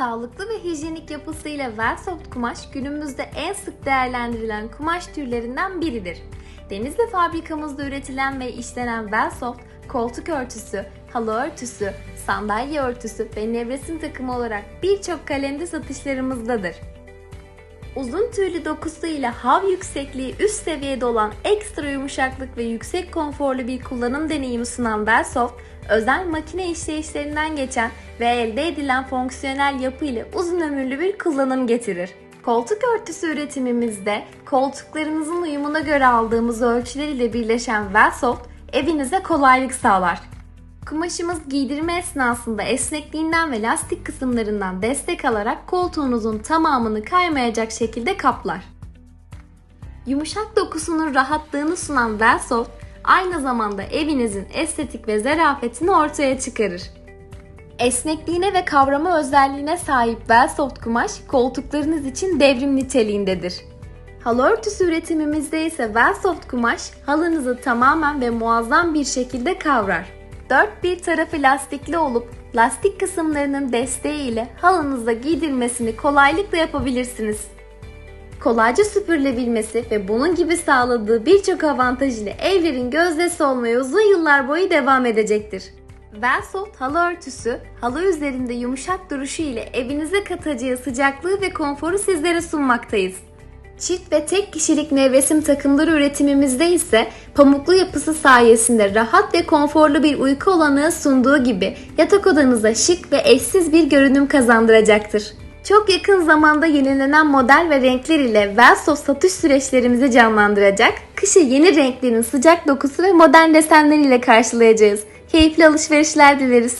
Sağlıklı ve hijyenik yapısıyla Velsoft kumaş günümüzde en sık değerlendirilen kumaş türlerinden biridir. Denizli fabrikamızda üretilen ve işlenen Velsoft, koltuk örtüsü, halı örtüsü, sandalye örtüsü ve nevresim takımı olarak birçok kalemde satışlarımızdadır. Uzun tüylü dokusuyla hav yüksekliği üst seviyede olan ekstra yumuşaklık ve yüksek konforlu bir kullanım deneyimi sunan Velsoft, özel makine işleyişlerinden geçen ve elde edilen fonksiyonel yapı ile uzun ömürlü bir kullanım getirir. Koltuk örtüsü üretimimizde koltuklarınızın uyumuna göre aldığımız ölçüler ile birleşen Velsoft evinize kolaylık sağlar. Kumaşımız giydirme esnasında esnekliğinden ve lastik kısımlarından destek alarak koltuğunuzun tamamını kaymayacak şekilde kaplar. Yumuşak dokusunun rahatlığını sunan Velsoft, aynı zamanda evinizin estetik ve zarafetini ortaya çıkarır. Esnekliğine ve kavrama özelliğine sahip Velsoft kumaş koltuklarınız için devrim niteliğindedir. Halı örtüsü üretimimizde ise Velsoft kumaş halınızı tamamen ve muazzam bir şekilde kavrar. Dört bir tarafı lastikli olup lastik kısımlarının desteğiyle halınıza giydirmesini kolaylıkla yapabilirsiniz. Kolayca süpürülebilmesi ve bunun gibi sağladığı birçok avantaj ile evlerin gözdesi olmaya uzun yıllar boyu devam edecektir. Velsoft halı örtüsü, halı üzerinde yumuşak duruşu ile evinize katacağı sıcaklığı ve konforu sizlere sunmaktayız. Çift ve tek kişilik nevresim takımları üretimimizde ise pamuklu yapısı sayesinde rahat ve konforlu bir uyku olanağı sunduğu gibi yatak odanıza şık ve eşsiz bir görünüm kazandıracaktır. Çok yakın zamanda yenilenen model ve renkler ile Velsoft satış süreçlerimizi canlandıracak, kışı yeni renklerin sıcak dokusu ve modern desenleriyle karşılayacağız. Keyifli alışverişler dileriz.